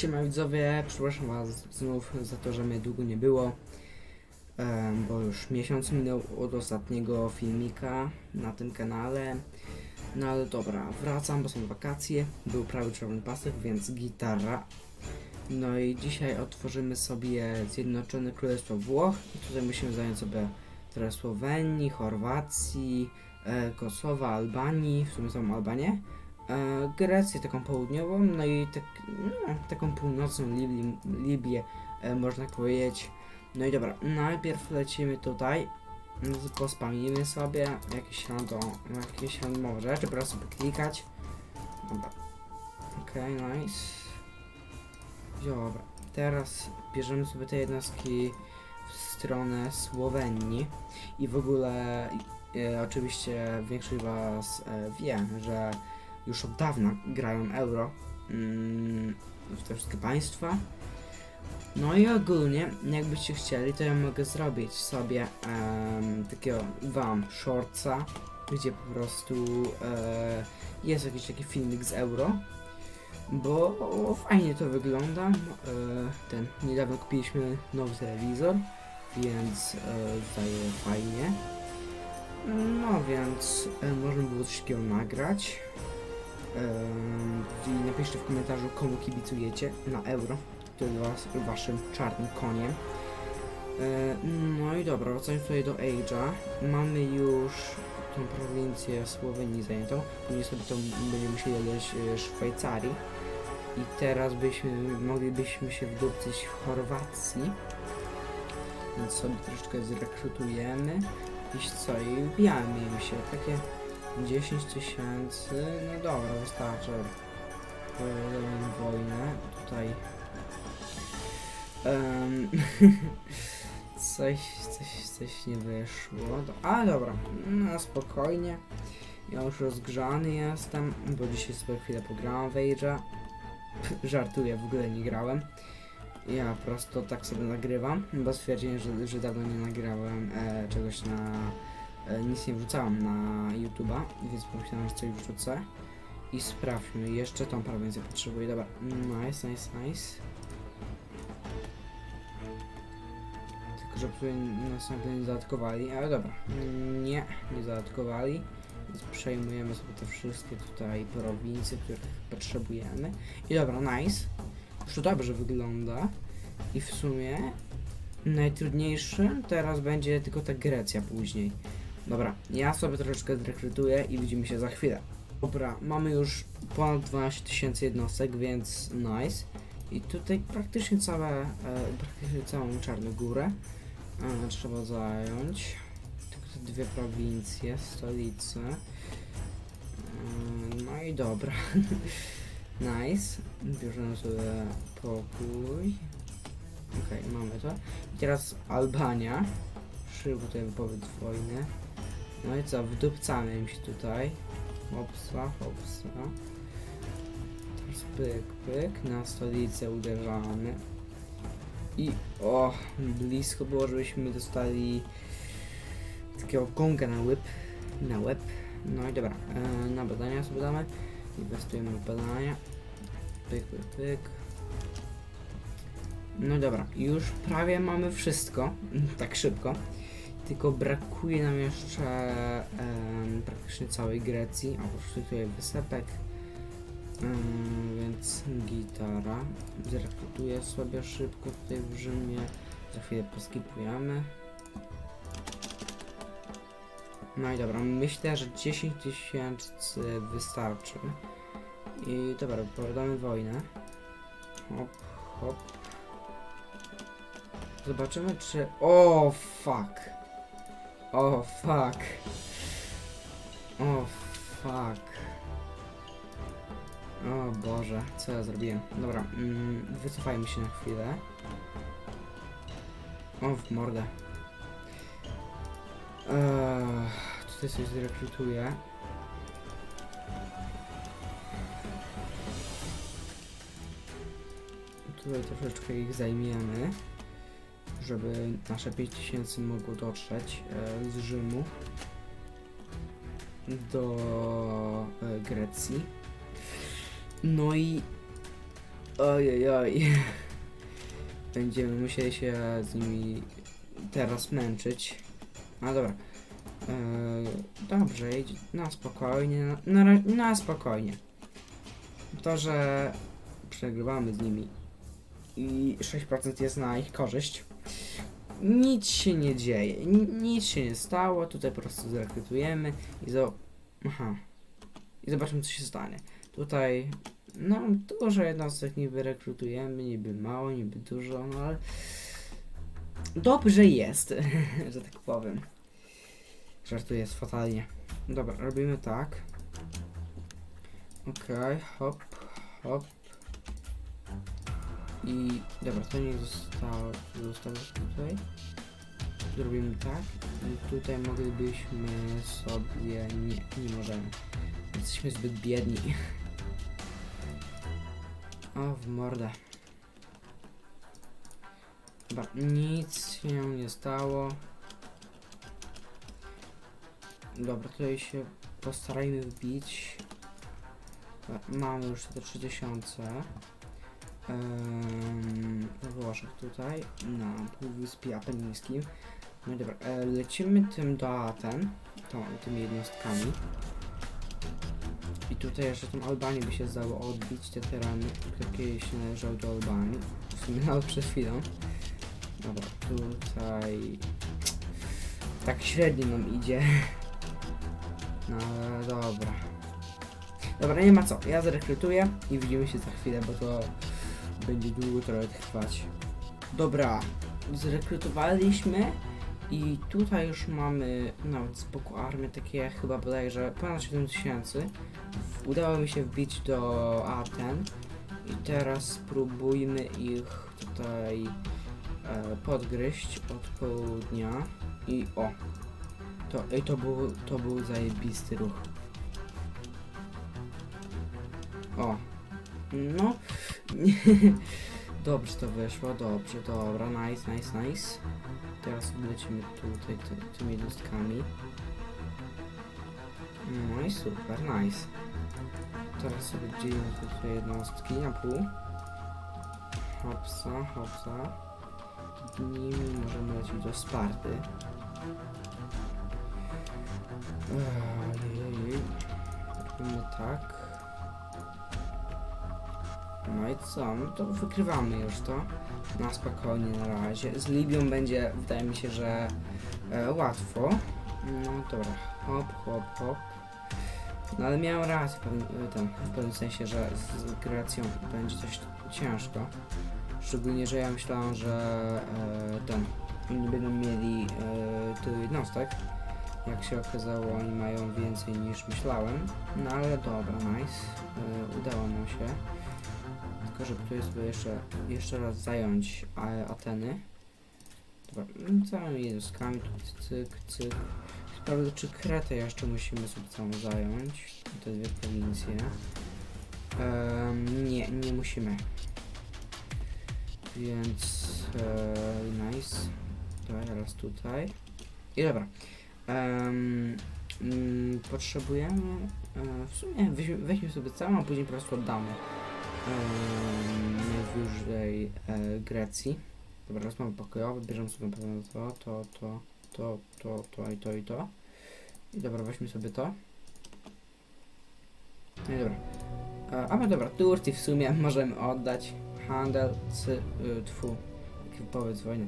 Siema widzowie, przepraszam was znów za to, że mnie długo nie było, bo już miesiąc minął od ostatniego filmika na tym kanale. No ale dobra, wracam, bo są wakacje, był prawy czerwony pasek, więc gitara. No i dzisiaj otworzymy sobie Zjednoczone Królestwo Włoch. I tutaj musimy zająć sobie trochę Słowenii, Chorwacji, e, Kosowa, Albanii, w sumie są Albanie Grecję taką południową, no i tak, no, taką północną Libię, Libię e, można powiedzieć. No i dobra, najpierw lecimy tutaj, pospamimy sobie jakieś random, randomowe rzeczy, po prostu klikać. Dobra, okej, nice. Dobra, teraz bierzemy sobie te jednostki w stronę Słowenii i w ogóle e, oczywiście większość was e, wie, że już od dawna grają euro mm, w te wszystkie państwa. No i ogólnie, jakbyście chcieli, to ja mogę zrobić sobie em, takiego wam shortsa, gdzie po prostu e, jest jakiś taki filmik z euro, bo fajnie to wygląda. E, ten, niedawno kupiliśmy nowy telewizor, więc e, fajnie. No więc e, można było coś takiego nagrać. I napiszcie w komentarzu, komu kibicujecie na euro, który jest was, waszym czarnym koniem. No i dobra, wracając tutaj do Age'a. Mamy już tą prowincję Słowenii zajętą. Później sobie to będziemy musieli dodać e, Szwajcarii. I teraz byśmy, moglibyśmy się wdupcyć w Chorwacji. Więc sobie troszeczkę zrekrutujemy. I co? I wbijamy im się. Takie 10 tysięcy, no dobra, wystarczy. Pojedziemy wojnę. Tutaj. Em, coś, coś, coś nie wyszło. A dobra, no spokojnie. Ja już rozgrzany jestem, bo dzisiaj sobie chwilę pograłem w. Żartuję, w ogóle nie grałem. Ja po prostu tak sobie nagrywam, bo stwierdziłem, że, że dawno nie nagrałem e, czegoś na nic nie wrzucałem na YouTube'a, więc pomyślałem, że coś wrzucę. I sprawdźmy, jeszcze tą prowincję potrzebuję, dobra, nice, nice, nice. Tylko, że tutaj nas nagle nie zaatatkowali, ale dobra, nie, nie zaatatkowali. Więc przejmujemy sobie te wszystkie tutaj prowincje, których potrzebujemy. I dobra, nice. Już to dobrze wygląda. I w sumie najtrudniejszy teraz będzie tylko ta Grecja później. Dobra, ja sobie troszeczkę zrekrutuję i widzimy się za chwilę. Dobra, mamy już ponad 12 tysięcy jednostek, więc nice. I tutaj praktycznie całe, e, praktycznie całą Czarnogórę e, trzeba zająć. Tylko te dwie prowincje, stolice. E, no i dobra. nice. Bierzemy sobie pokój. Okej, mamy to. I teraz Albania. Szybko tutaj wypowiedź wojny. No i co, wdupcamy im się tutaj. Hopsa, hopsa. Teraz pyk, pyk. Na stolicę uderzamy. I o, blisko było, żebyśmy dostali takiego gonga na łeb. Na łeb. No i dobra, e, na badania sobie damy. Inwestujemy w badania. Pyk, pyk, pyk. No dobra, już prawie mamy wszystko, tak szybko. Tylko brakuje nam jeszcze praktycznie całej Grecji, oprócz tutaj wysepek. Więc gitara. Zrekrutuję sobie szybko tutaj w Rzymie. Za chwilę poskipujemy. No i dobra, myślę, że 10 tysięcy wystarczy. I dobra, powiadamy wojnę. Hop, hop. Zobaczymy czy... O fuck. O fuck. O fuck. O Boże, co ja zrobiłem? Dobra, mm, wycofajmy się na chwilę. O, w mordę. Tutaj coś zrekrutuję. Tutaj troszeczkę ich zajmiemy żeby nasze 5000 mogło dotrzeć e, z Rzymu do e, Grecji. No i Ojej, oj. Będziemy musieli się z nimi teraz męczyć. No dobra. Eee, dobrze, idź na spokojnie, na, na, na spokojnie. To, że przegrywamy z nimi i 6% jest na ich korzyść. Nic się nie dzieje, ni- nic się nie stało, tutaj po prostu zrekrutujemy i zo... Aha. I zobaczymy co się stanie. Tutaj, no dużo jednostek niby rekrutujemy, niby mało, niby dużo, no ale dobrze jest, że tak powiem. Żartuję jest fatalnie. Dobra, robimy tak. Okej, hop, hop. I dobra, to niech zostało, zostało tutaj. Zrobimy tak. I tutaj moglibyśmy sobie. Nie, nie możemy. Jesteśmy zbyt biedni. O, w mordę. Dobra, nic się nie stało. Dobra, tutaj się postarajmy wbić. Mamy już te 3000. We Włoszech tutaj, na Półwyspie Apenińskim. No dobra, e, lecimy tym do Aten, tą, tymi jednostkami. I tutaj jeszcze tą Albanię by się zdało odbić, te tereny, które kiedyś należały do Albanii. W sumie nawet przed chwilą. Dobra, tutaj... Tak średnio nam idzie. No dobra. Dobra, nie ma co. Ja zrekrutuję i widzimy się za chwilę, bo to będzie długo trochę trwać. Dobra, zrekrutowaliśmy i tutaj już mamy nawet boku armię takie chyba bodajże ponad 7 tysięcy. Udało mi się wbić do Aten i teraz spróbujmy ich tutaj e, podgryźć od południa i o. To, ej, to, był, to był zajebisty ruch. O. No. Dobrze to wyszło, dobrze, dobra, nice, nice, nice. Teraz lecimy tutaj ty, tymi jednostkami. No i super, nice. Teraz sobie dzielimy tutaj jednostki na pół. Hopsa, hopsa. Nimi możemy lecieć do Sparty. Ojej. Tak. No i co? No to wykrywamy już to. Na spokojnie na razie. Z Libią będzie, wydaje mi się, że e, łatwo. No dobra. Hop, hop, hop. No ale miałem rację w pewnym, ten, w pewnym sensie, że z kreacją będzie coś ciężko. Szczególnie, że ja myślałem, że e, ten, nie będą mieli e, tylu jednostek. Jak się okazało, oni mają więcej niż myślałem. No ale dobra, nice. E, udało nam się. Tylko, żeby tu sobie jeszcze, jeszcze raz zająć Ateny. Dobra, no całymi jednostkami, tu cyk, cyk. Sprawdzę, czy Kretę jeszcze musimy sobie całą zająć. Te dwie prowincje. Nie, nie musimy. Więc e, nice. Dobra, teraz tutaj. I dobra. Mm, potrzebujemy. E, w sumie weźmy, weźmy sobie całą, a później po prostu oddamy. Em, najwyżej e, Grecji. Dobra, rozmowy pokojowe, bierzemy sobie pewno to, to, to, to, to, to i to i to. I dobra, weźmy sobie to. No i dobra. E, a no dobra, Turcji w sumie możemy oddać. Handel, cy, y, tfu, powiedz wojny.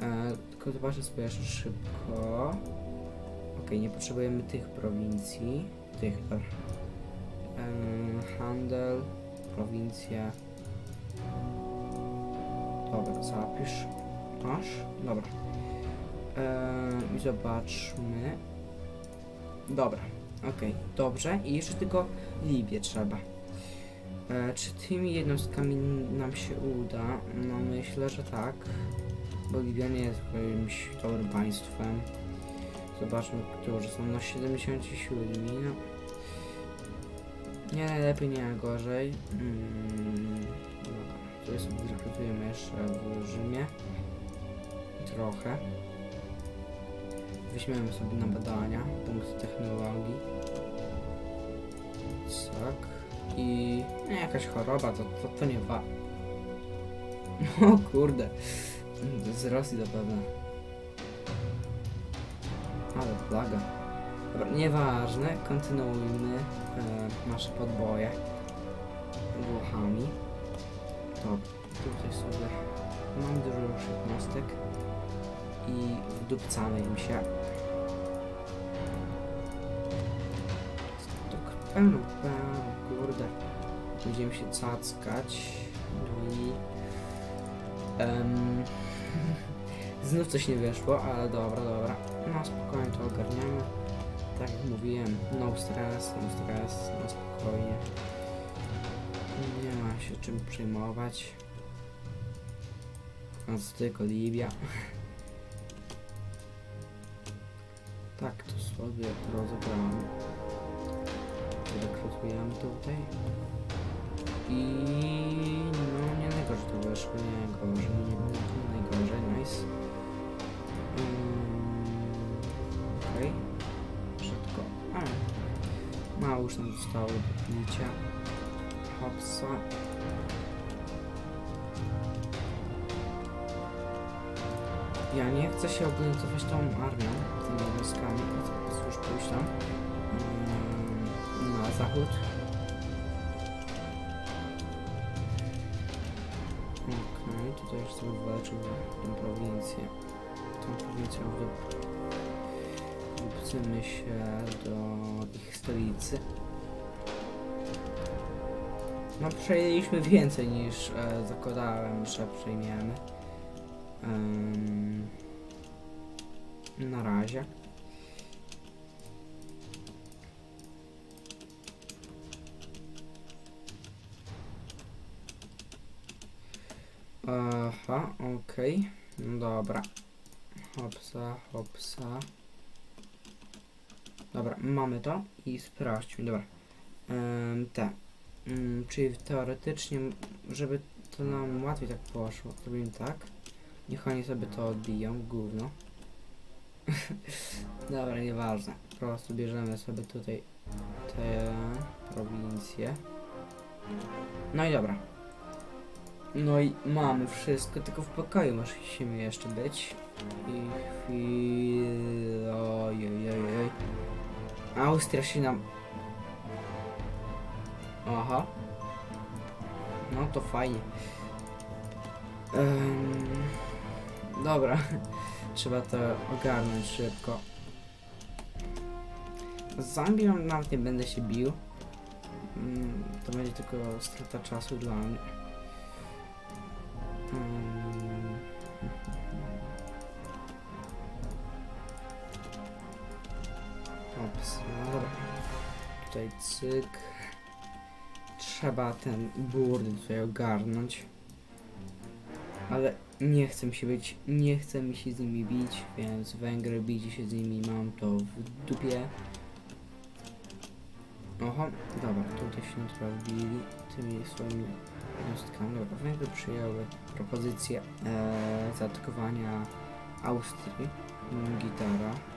E, tylko zobaczę sobie jeszcze szybko. Okej, nie potrzebujemy tych prowincji. Tych, dobra. E, handel, prowincja. Dobra, zapisz. Masz? Dobra. I zobaczmy. Dobra, okej, dobrze. I jeszcze tylko Libię trzeba. E, czy tymi jednostkami nam się uda? No myślę, że tak. Bo Libia nie jest jakimś dobrym państwem. Zobaczmy, którzy są na 77. No. Nie najlepiej, nie najgorzej. Mm, dobra, tutaj sobie zrekrutujemy jeszcze w Rzymie. Trochę. Weźmiemy sobie na badania, punkt technologii. Tak. I no, jakaś choroba, to, to, to nie wa O kurde. Z Rosji zapewne. Ale plaga. Nieważne, kontynuujmy e, nasze podboje Włochami. To tutaj sobie mam dużo jednostek i wdupcamy im się. Tak pełno, pełno, kurde. Będziemy się cackać. No i... em, znów coś nie wyszło, ale dobra, dobra. No spokojnie to ogarniamy. Tak jak mówiłem, no stress, no stress, no spokojnie. Nie ma się czym przejmować. To tylko Libia. Tak to sobie rozegramy. Rekrutujemy tutaj. I no nie najgorzej to wyszło, nie najgorzej, nie najgorzej, nice. Mało już nam zostało do. Hopsa. Ja nie chcę się oglądać tą armią, tymi po prostu już pójść tam mm, na zachód. Okej, tutaj już sobie walczył tę prowincję. Tą prowincją wyp... wypcymy się do ich stolicy. No przejęliśmy więcej niż e, zakładałem, że przejmiemy. Em, na razie. Aha, okej. No dobra. Hopsa, hopsa. Dobra, mamy to i sprawdźmy, dobra. Te. Mm, czyli teoretycznie, żeby to nam łatwiej tak poszło, zrobimy tak. Niech oni sobie to odbiją, gówno. Dobra, nieważne. Po prostu bierzemy sobie tutaj te prowincje. No i dobra. No i mamy wszystko, tylko w pokoju musimy jeszcze być. I chwilę... Ojej, ojej, oj. Austria się nam... Aha. No to fajnie. Em, dobra. Trzeba to ogarnąć szybko. Z Zambią nawet nie będę się bił. Mm, To będzie tylko strata czasu dla mnie. Mm. Tutaj cyk. Trzeba ten burdy tutaj ogarnąć. Ale nie chcę się być, nie chcę mi się z nimi bić, więc Węgry bicie się z nimi mam to w dupie. Oho, dobra, tutaj się nie sprawdzili tymi swoimi jednostkami. Dobra, Węgry przyjęły propozycję e, zaatakowania Austrii. Gitara.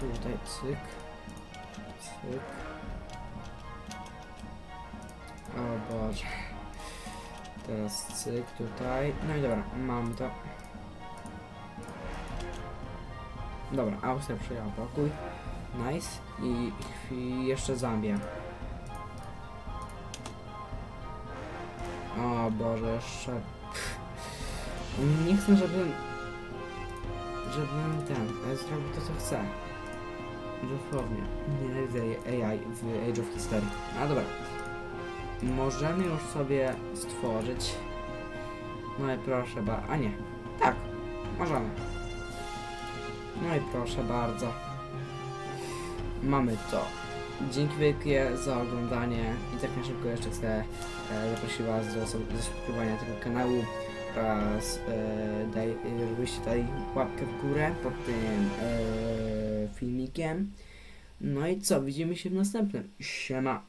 Tutaj cyk. Cyk. O Boże. Teraz cyk tutaj. No i dobra, mamy to. Dobra, Austria przyjęła pokój. Nice. I chwil jeszcze Zambia. O Boże, jeszcze... Nie chcę, żebym... Żebym ten... Zrobił to, co chcę. Dosłownie. Nie AI w Age of History. A dobra. Możemy już sobie stworzyć. No i proszę ba. A nie. Tak. Możemy. No i proszę bardzo. Mamy to. Dzięki wielkie za oglądanie i tak na szybko jeszcze chcę e, zaprosić Was do osob- do subskrybowania tego kanału oraz e, daj, żebyście dali łapkę w górę pod tym e, filmikiem. No i co, widzimy się w następnym. Siema.